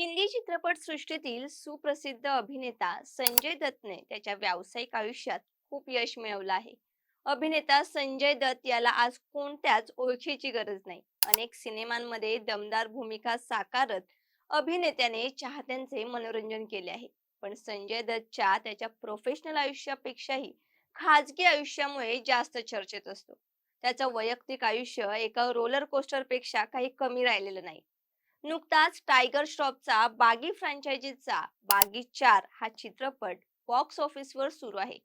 हिंदी चित्रपट सृष्टीतील सुप्रसिद्ध अभिनेता संजय दत्तने त्याच्या व्यावसायिक आयुष्यात खूप यश मिळवलं आहे. अभिनेता संजय दत्त याला आज कोणत्याच ओळखीची गरज नाही. अनेक सिनेमांमध्ये दमदार भूमिका साकारत अभिनेत्याने चाहत्यांचे मनोरंजन केले आहे. पण संजय दत्तच्या त्याच्या प्रोफेशनल आयुष्यापेक्षाही खाजगी आयुष्यामुळे जास्त चर्चेत असतो. त्याचं वैयक्तिक आयुष्य एका रोलर कोस्टरपेक्षा काही कमी राहिलेलं नाही. नुकताच टायगर श्रॉफचा बागी फ्रँचायझीचा बागी चार हा चित्रपट बॉक्स ऑफिसवर सुरू आहे.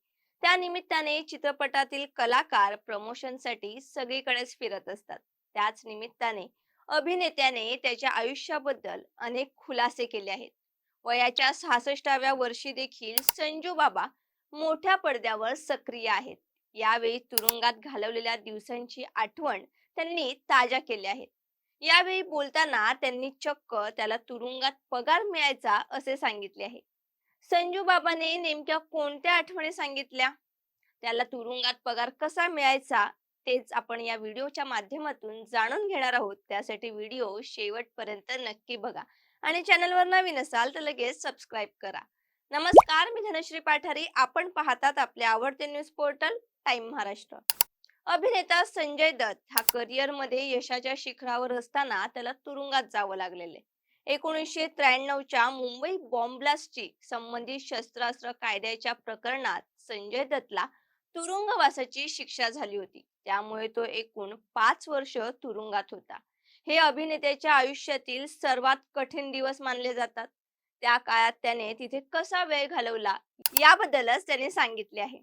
त्या निमित्ताने चित्रपटातील कलाकार प्रमोशनसाठी सगळीकडेच फिरत असतात. त्याच निमित्ताने अभिनेत्याने त्याच्या आयुष्याबद्दल अनेक खुलासे केले आहेत. वयाच्या सहासष्टाव्या वर्षी देखील संजू बाबा मोठ्या पडद्यावर सक्रिय आहेत. यावेळी तुरुंगात घालवलेल्या दिवसांची आठवण त्यांनी ताज्या केल्या आहेत. यावेळी बोलताना त्यांनी चक्क त्याला तुरुंगात पगार मिळायचा असे सांगितले आहे. संजू बाबाने नेमक्या कोणत्या आठवणी सांगितल्या? त्याला तुरुंगात पगार कसा मिळायचा? तेच आपण या व्हिडिओच्या माध्यमातून जाणून घेणार आहोत. त्यासाठी व्हिडिओ शेवटपर्यंत नक्की बघा आणि चॅनलवर नवीन असाल तर लगेच सबस्क्राईब करा. नमस्कार मी धनश्री पाठारी. आपण पाहतात आपले आवडते न्यूज पोर्टल टाइम महाराष्ट्र. अभिनेता संजय दत्त हा करिअरमध्ये यशाच्या शिखरावर असताना त्याला तुरुंगात जावं लागलेले एकोणीसशे त्र्याण्णवच्या मुंबई बॉम्ब्लास्टची संबंधित शस्त्रास्त्र कायद्याच्या प्रकरणात संजय दत्तला तुरुंगवासाची शिक्षा झाली होती. त्यामुळे तो एकूण पाच वर्ष तुरुंगात होता. हे अभिनेत्याच्या आयुष्यातील सर्वात कठीण दिवस मानले जातात. त्या काळात त्याने तिथे कसा वेळ घालवला याबद्दलच त्याने सांगितले आहे.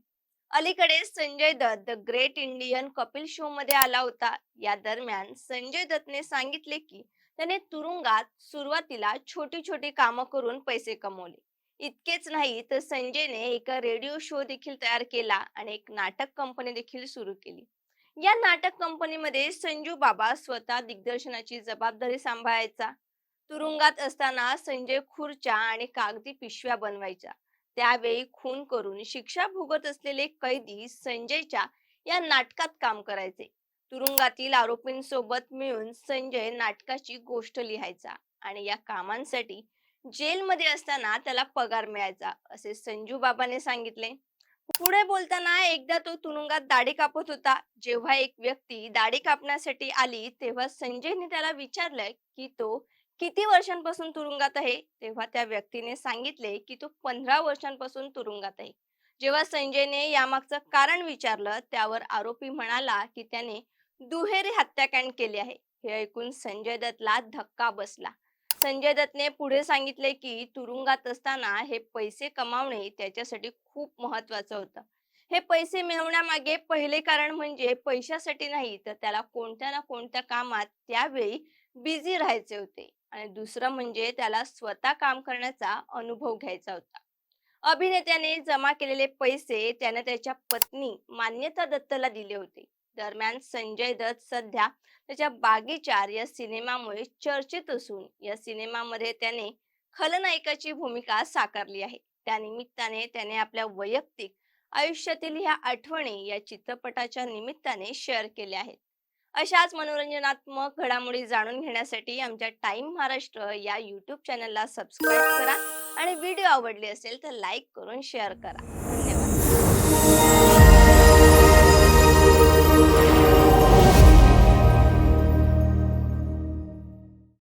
अलीकडे Sanjay Dutt the great Indian Kapil show मध्ये आला होता. या दरम्यान संजय दत्तने सांगितले की त्याने तुरुंगात सुरुवातीला छोटी छोटी कामं करून पैसे कमवले. इतकेच नाही तर संजयने एका रेडिओ शो देखील तयार केला आणि एक नाटक कंपनी देखील सुरू केली. या नाटक कंपनीमध्ये संजू बाबा स्वतः दिग्दर्शनाची जबाबदारी सांभाळायचा. तुरुंगात असताना संजय खुर्च्या आणि कागदी पिशव्या बनवायच्या. त्यावेळी खून करून शिक्षा भोगत असलेले कैदी संजयच्या या नाटकात काम करायचे. तुरुंगातील आरोपींसोबत मिळून संजय नाटकाची गोष्ट लिहायचा आणि या कामांसाठी जेलमध्ये असताना त्याला पगार मिळायचा असे संजू बाबाने सांगितले. पुढे बोलताना एकदा तो तुरुंगात दाढी कापत होता. जेव्हा एक व्यक्ती दाढी कापण्यासाठी आली तेव्हा संजयने त्याला विचारलं की तो किती वर्षांपासून तुरुंगात आहे? तेव्हा त्या व्यक्तीने सांगितले की तो पंधरा वर्षांपासून तुरुंगात आहे. जेव्हा संजयने यामागचं कारण विचारलं त्यावर आरोपी म्हणाला की त्याने दुहेरी हत्याकांड केले आहे. हे ऐकून संजय दत्तला धक्का बसला. संजय दत्तने पुढे सांगितले की तुरुंगात असताना हे पैसे कमावणे त्याच्यासाठी खूप महत्वाचं होतं. हे पैसे मिळवण्यामागे पहिले कारण म्हणजे पैशासाठी नाही तर त्याला कोणत्या ना कोणत्या कामात त्यावेळी बिझी राहायचे होते. आणि दुसरं म्हणजे त्याला स्वतः काम करण्याचा अनुभव घ्यायचा होता. अभिनेत्याने जमा केलेले पैसे त्याने त्याच्या पत्नी मान्यता दत्तला दिले होते. दरम्यान संजय दत्त सध्या त्याच्या बागीचार या सिनेमामुळे चर्चेत असून या सिनेमामध्ये त्याने खलनायकाची भूमिका साकारली आहे. त्यानिमित्ताने त्याने आपल्या वैयक्तिक आयुष्यातील ह्या आठवणी या चित्रपटाच्या निमित्ताने शेअर केल्या आहेत. अशाच मनोरंजनात्मक घडामोडी जाणून घेण्यासाठी आमच्या टाइम महाराष्ट्र या युट्यूब चॅनलला सबस्क्राईब करा आणि व्हिडिओ आवडले असेल तर लाईक करून शेअर करा. धन्यवाद.